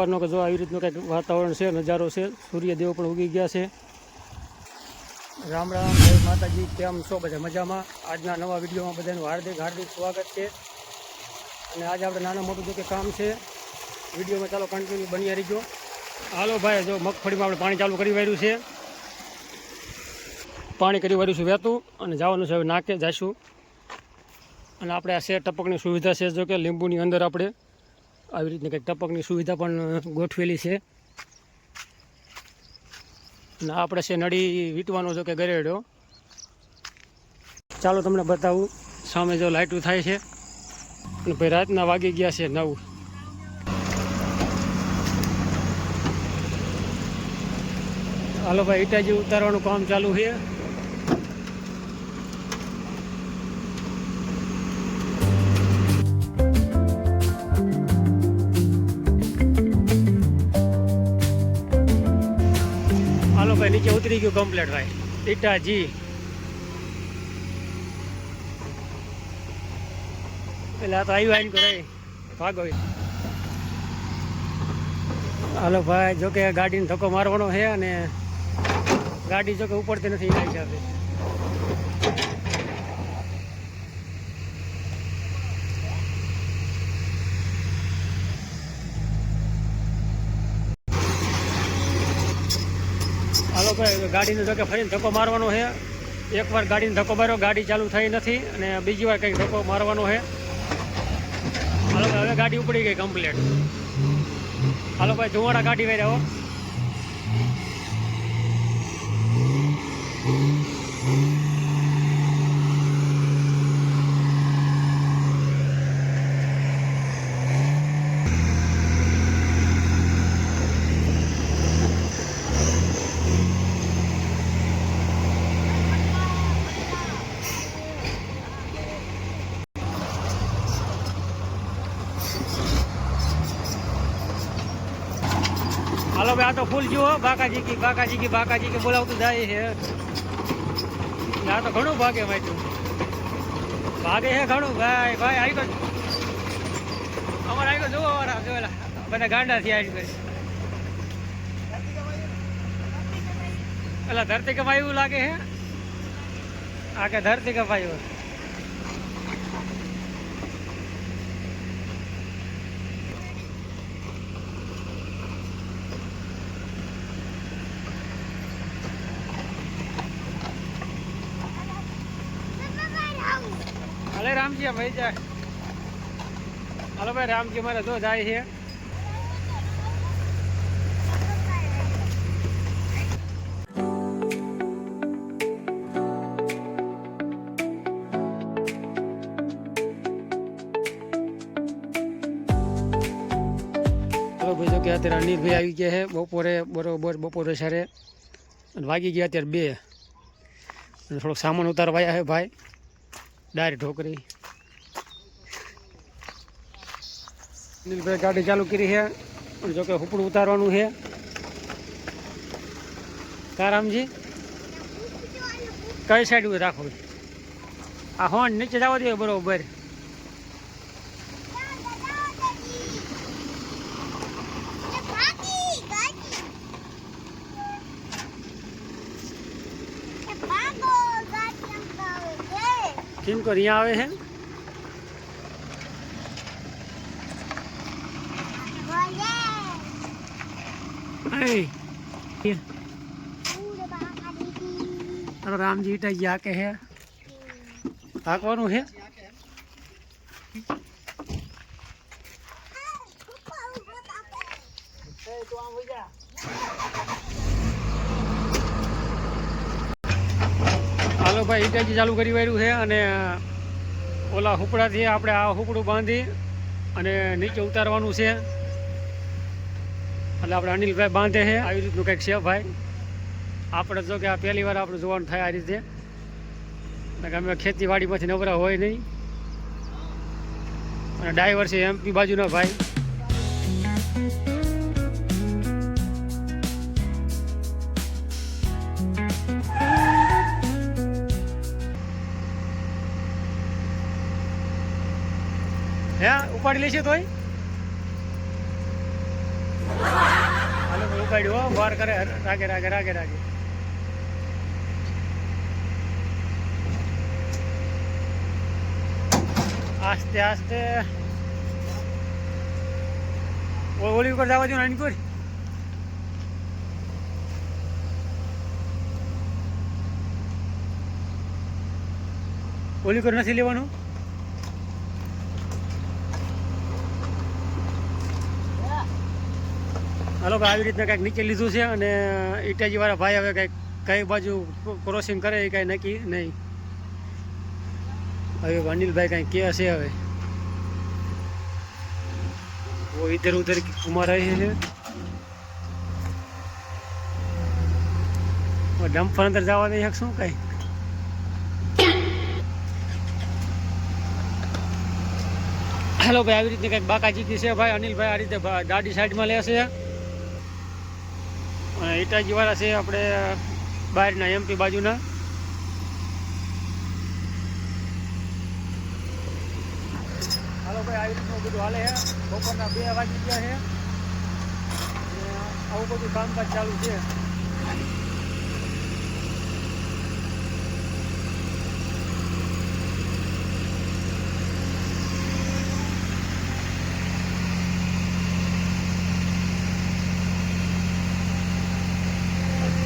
સવારનો કે જો આવી રીતનું કંઈક વાતાવરણ છે, નજારો છે સૂર્યદેવ પણ ઉગી ગયા છે. રામ રામ, જય માતાજી, કેમ છો બધા મજામાં? આજના નવા વિડીયોમાં બધાનું હાર્દિક હાર્દિક સ્વાગત છે. અને આજે આપણે નાના મોટું જો કે કામ છે, વિડીયોમાં ચાલો કન્ટિન્યુ બની રહીજો. હાલો ભાઈ, જો મગફળીમાં આપણે પાણી ચાલુ કરી વાર્યું છે. પાણી કરી વાર્યું છે વહેતું અને જવાનું છે હવે નાકે જઈશું અને આપણે આ છે ટપકની સુવિધા છે, જો કે લીંબુની અંદર આપણે આવી રીતની કંઈક ટપકની સુવિધા પણ ગોઠવેલી છે. અને આપણે છે નળી વીંટવાનો જો કે ગરેડો. ચાલો તમને બતાવું, સામે જો લાઇટું થાય છે. અને ભાઈ રાતના વાગી ગયા છે નવ. હાલો ભાઈ ઇટાજી ઉતારવાનું કામ ચાલુ છે. ઉતરી ગયું કમ્પ્લેટ ભાઈ. એટલે આ તો આવ્યું આવીને કરે ભાગો હાલો ભાઈ, જોકે ગાડીને ધક્કો મારવાનો છે અને ગાડી જોકે ઉપડતી નથી એના હિસાબે. ગાડીને ધક્કે ફરીને ધક્કો મારવાનો છે. એકવાર ગાડીને ધક્કો માર્યો, ગાડી ચાલુ થઈ નથી અને બીજી વાર કંઈક ધક્કો મારવાનો છે. હાલો હવે ગાડી ઉપડી ગઈ કમ્પ્લીટ હાલો ભાઈ, ધુવાડા ગાડી વેર આવો ભાઈ, આ તો ફૂલ જુઓ, બાકાજી કી બાકાજી કી બાકાજી કી, બોલાવતું જાય છે. આ તો ઘણું ભાગે માટ્યું ભાગે છે ઘણું, ભાઈ ભાઈ, આવી ગયો. અમારે આવી ગયો જોવો અમારા જોયેલા બધા ગાંડા થી આવી ગઈ પેલા ધરતી કપાયું લાગે છે? આ કે ધરતી કપાયું હાલે રામજી ભાઈ જાય. હાલો ભાઈ, રામજી મારે જો જાય છે. ચાલો ભાઈ જો અત્યારે અનિલભાઈ આવી ગયા છે બપોરે, બરોબર, બપોરે સારે. અને વાગી ગયા અત્યારે બે. થોડોક સામાન ઉતારવા આવ્યા છે ભાઈ. ડાયર ઢોકરી નીલભાઈ ગાડી ચાલુ કરી છે. જોકે હુપડું ઉતારવાનું છે. કારામજી કઈ સાઈડ રાખો? આ હોન નીચે જવા દે બરોબર. કિન કો અહીંયા આવે છે એ તારો રામજી ઈટા યા કે હે હાંકવાનું હે હાલો ભાઈ ઇન્ટરજી ચાલુ કરી વાળ્યું છે અને ઓલા હુપડાથી આપણે આ હુપડું બાંધી અને નીચે ઉતારવાનું છે. એટલે આપણે અનિલભાઈ બાંધે છે, આવી રીતનું કંઈક છે ભાઈ. આપણે જો કે આ પહેલી વાર આપણે જોવાનું થાય આ રીતે. અમે ખેતીવાડીમાંથી નવરા હોય નહીં. અને ડ્રાઈવર છે એમપી બાજુના ભાઈ. હે ઉપાડી લેશે તોય. ઉપાડ્યું, હો. વાર કરે, રાગે રાગે રાગે રાગે. આસ્તે આસ્તે. ઓ- ઓલી ઉપર જવા દો ને કોઈ ઓલી ઉપર નથી લેવાનું હાલો ભાઈ આવી રીતના કંઈક નીચે લીધું છે અને ઇટાજી વાળા ભાઈ હવે કંઈક કઈ બાજુ ક્રોસિંગ કરે એ કાંઈ નક્કી નહીં હવે અનિલભાઈ કાંઈ કે છે હવે वो इधर उधर घुमा रहे हैं वो डंपर अंदर જવા દે એક શું કઈ હેલો ભાઈ આવી રીતે કંઈક બાકાચીકી છે ભાઈ અનિલભાઈ આ રીતે ભા- ગાડી સાઈડમાં લેશે અને ઇટાજી વાળા છે આપણે બહારના એમપી બાજુના. હાલો ભાઈ, આવી રીતનું બધું હાલે છે બપોરના બે વાગી ગયા છે આવું બધું કામકાજ ચાલુ છે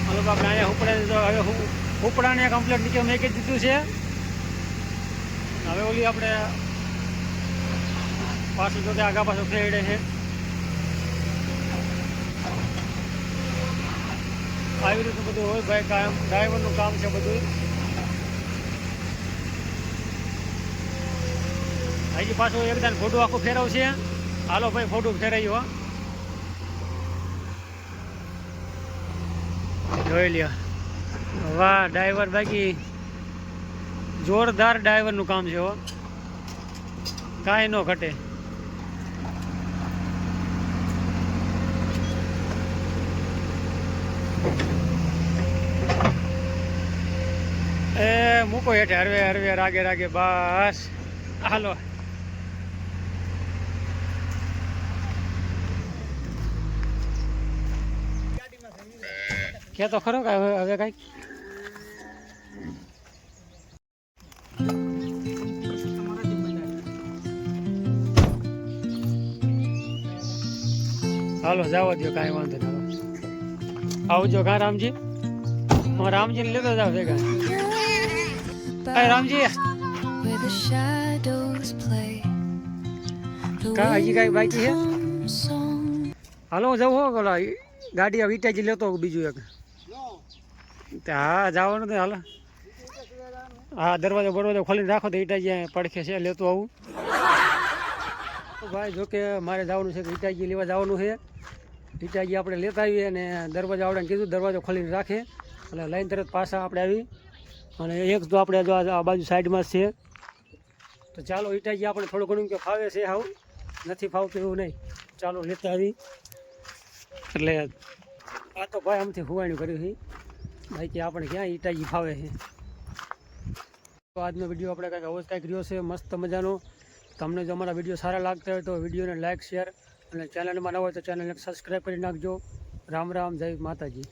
હાલો આપણે અહીંયા ઉપડે તો હવે હું ઉપડાને કમ્પ્લેટ નીચે મેકી દીધું છે. હવે ઓલી આપણે પાછું જો આગા પાછું ફેરડે છે. આવી રીતનું બધું હોય ભાઈ કામ ડ્રાઈવરનું કામ છે બધું. હજી પાછું એકદમ ફોટો આખું ફેરવશે. હાલો ભાઈ, ફોટો ફેરાયું જોઈ લ્યો. વાહ ડ્રાઈવર બાકી જોરદાર ડ્રાઈવરનું કામ છે હો. કાંઈ ન ઘટે. એ, મૂકો હેઠે, હરવે હરવે, રાગે રાગે, બસ. હાલો. કે તો ખરો હવે કંઈક હાલો જવા દો કાંઈ વાંધો નહીં. આવજો કા રામજી. હું રામજીને લેતો જાવ ભેગા કાં રામજી કા હજી કાંઈ બાકી છે? હાલો હું જવું હો બોલા ગાડી વિટાજી લેતો બીજું એક. હા જવાનું તો હાલો. હા દરવાજો બરવાજો ખોલીને રાખો તો ઈટાજી અહીંયા પડખે છે લેતો આવું. ભાઈ જોકે મારે જવાનું છે કે ઈટાજી લેવા જવાનું છે. ઈટાજી આપણે લેતા આવીએ અને દરવાજા આવડે કીધું, દરવાજો ખોલીને રાખે. એટલે લાઈન તરત પાછા આપણે આવી. અને એક તો આપણે જો આ બાજુ સાઈડમાં છે. તો ચાલો ઈટાજી આપણે થોડું ઘણું કે ફાવે છે આવું. નથી ફાવતું એવું નહીં. ચાલો લેતા આવી. એટલે આ તો ભાઈ આમથી હુવાણું કર્યું છે. કે આપણે ક્યાં ઈટાજી ફાવે છે? તો આજનો વીડિયો આપણે કાંઈક અવશ્ય કાંઈક રહ્યો છે. મસ્ત મજાનો. તમને જો અમારા વીડિયો સારા લાગતા હોય તો વિડીયોને લાઇક શેર અને ચેનલમાં ન તો ચેનલને સબસ્ક્રાઈબ કરી નાખજો. રામ રામ જય માતાજી.